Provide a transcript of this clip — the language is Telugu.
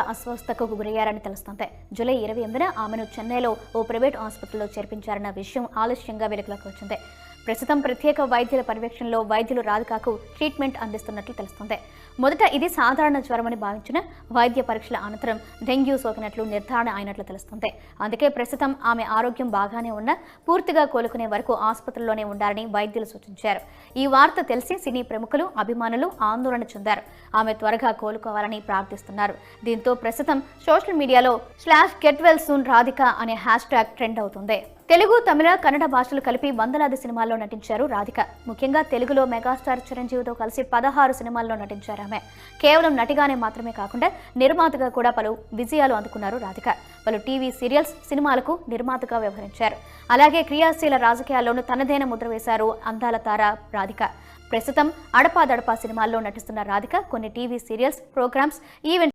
అస్వస్థకు గురయ్యారని తెలుస్తోంది. జూలై ఇరవై ఎనిమిదిన ఆమెను చెన్నైలో ఓ ప్రైవేట్ ఆసుపత్రిలో చేర్పించారన్న విషయం ఆలస్యంగా వెలుగులోకి వచ్చింది. ప్రస్తుతం ప్రత్యేక వైద్యుల పర్యవేక్షణలో వైద్యులు రాధికాకు ట్రీట్మెంట్ అందిస్తున్నట్లు తెలుస్తోంది. మొదట ఇది సాధారణ జ్వరమని భావించిన వైద్య పరీక్షల అనంతరం డెంగ్యూ సోకినట్లు నిర్ధారణ అయినట్లు తెలుస్తోంది. అందుకే ప్రస్తుతం ఆమె ఆరోగ్యం బాగానే ఉన్నా పూర్తిగా కోలుకునే వరకు ఆసుపత్రిలోనే ఉండాలని వైద్యులు సూచించారు. ఈ వార్త తెలిసి సినీ ప్రముఖులు అభిమానులు ఆందోళన చెందారు. ఆమె త్వరగా కోలుకోవాలని ప్రార్థిస్తున్నారు. దీంతో ప్రస్తుతం సోషల్ మీడియాలో slash get well soon Radhika అనే హ్యాష్ ట్యాగ్ ట్రెండ్ అవుతుంది. తెలుగు తమిళ కన్నడ భాషలు కలిపి వందలాది సినిమాల్లో నటించారు రాధిక. ముఖ్యంగా తెలుగులో మెగాస్టార్ చిరంజీవితో కలిసి పదహారు సినిమాల్లో నటించారు ఆమె. కేవలం నటిగానే మాత్రమే కాకుండా నిర్మాతగా కూడా పలు విజయాలు అందుకున్నారు రాధిక. పలు టీవీ సీరియల్స్ సినిమాలకు నిర్మాతగా వ్యవహరించారు. అలాగే క్రియాశీల రాజకీయాల్లోనూ తనదైన ముద్ర వేశారు అందాల తార రాధిక. ప్రస్తుతం అడపాదడపా సినిమాల్లో నటిస్తున్న రాధిక కొన్ని టీవీ సీరియల్స్ ప్రోగ్రామ్స్ ఈవెంట్